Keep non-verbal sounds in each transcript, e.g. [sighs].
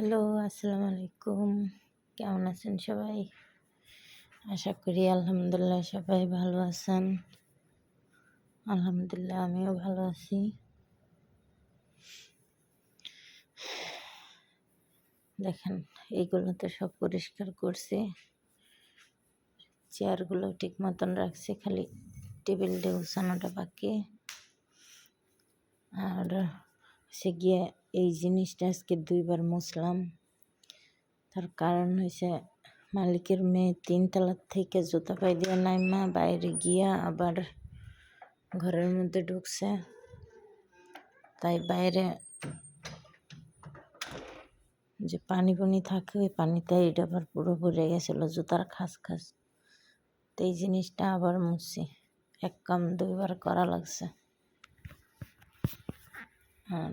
Hello, আসসালামু আলাইকুম। কেমন আছেন সবাই? আশা করি আলহামদুলিল্লাহ সবাই ভালো আছেন। আলহামদুলিল্লাহ, আমিও ভালো আছি। দেখেন, এইগুলো তো সব পরিষ্কার করছে। চেয়ারগুলো ঠিক মতন রাখছে, খালি টেবিলটা উছানোটা বাকি। আর সে গিয়ে এই জিনিসটা আজকে দুইবার মুছলাম। তার কারণ হয়েছে মালিকের মেয়ে তিনতলার থেকে জুতা পাই দিয়ে নাইমা বাইরে গিয়া আবার ঘরের মধ্যে ঢুকছে। তাই বাইরে যে পানি পানি থাকে, ওই পানিতে এটা আবার পুরো ভরে গেছিল, জুতার খাস খাস। তো এই জিনিসটা আবার মুছছি এক কাম দুইবার করা লাগছে। আর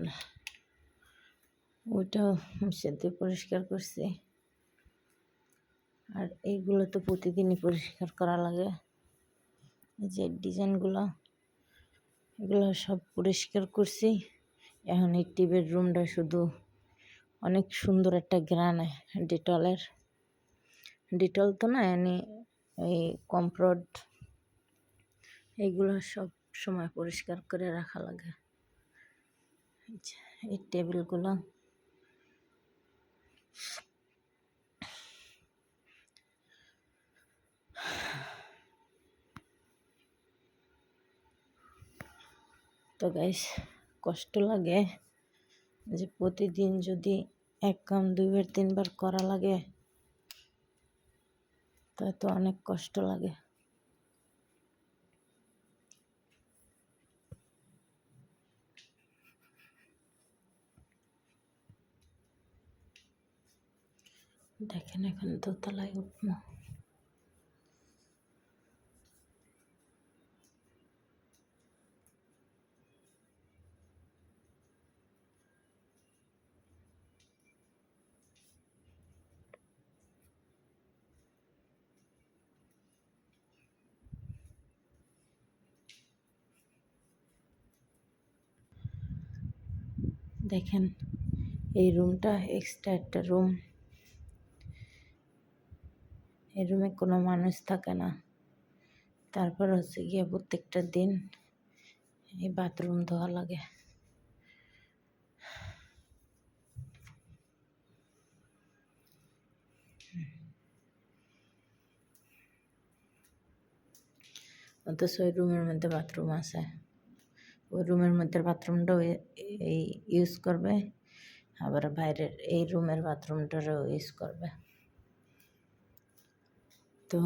ওইটাও সেদ্ধ পরিষ্কার করছি। আর এইগুলো তো প্রতিদিনই পরিষ্কার করা লাগে। যে ডিজাইনগুলো, এগুলো সব পরিষ্কার করছি। এখন এই টিভের রুমটা শুধু অনেক সুন্দর একটা গ্রানে ডিটলের। ডিটল তো না, এনে এই কমপ্রড, এইগুলো সব সময় পরিষ্কার করে রাখা লাগে। এই টেবিলগুলো। তো গাইস কষ্ট লাগে যে প্রতিদিন যদি এক কাম দুইবার, তিনবার করা লাগে তা তো অনেক কষ্ট লাগে। দেখেন এখন দোতলায় উঠবো। দেখেন, এই রুমটা এক্সট্রা একটা রুম এই রুমে কোনো মানুষ থাকে না। তারপর হচ্ছে গিয়ে প্রত্যেকটা দিন এই বাথরুম ধোয়া লাগে। অথচ ওই রুমের মধ্যে বাথরুম আছে। ওই রুমের মধ্যে বাথরুমটাও এই ইউজ করবে। আবার বাইরের এই রুমের বাথরুমটারও ইউজ করবে। তো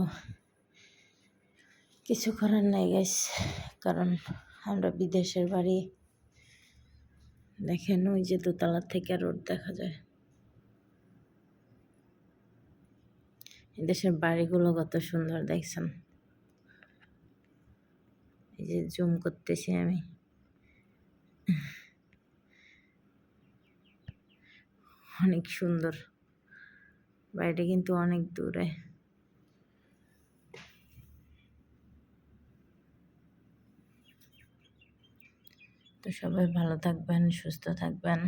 কিছু করার নাই গাইস কারণ আমরা বিদেশের বাড়ি। দেখেন ওই যে দোতলার থেকে রোড দেখা যায়। দেশের বাড়িগুলো কত সুন্দর দেখছেন। এই যে জুম করতেছি আমি। [sighs] অনেক সুন্দর। বাড়িটা কিন্তু অনেক দূরে। তো সবাই ভালো থাকবেন, সুস্থ থাকবেন।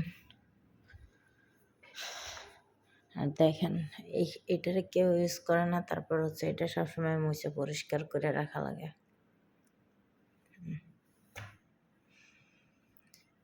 আর দেখেন, এই এটারে কেউ ইউজ করে না, তারপর হচ্ছে এটা সবসময় মুছে পরিষ্কার করে রাখা লাগে।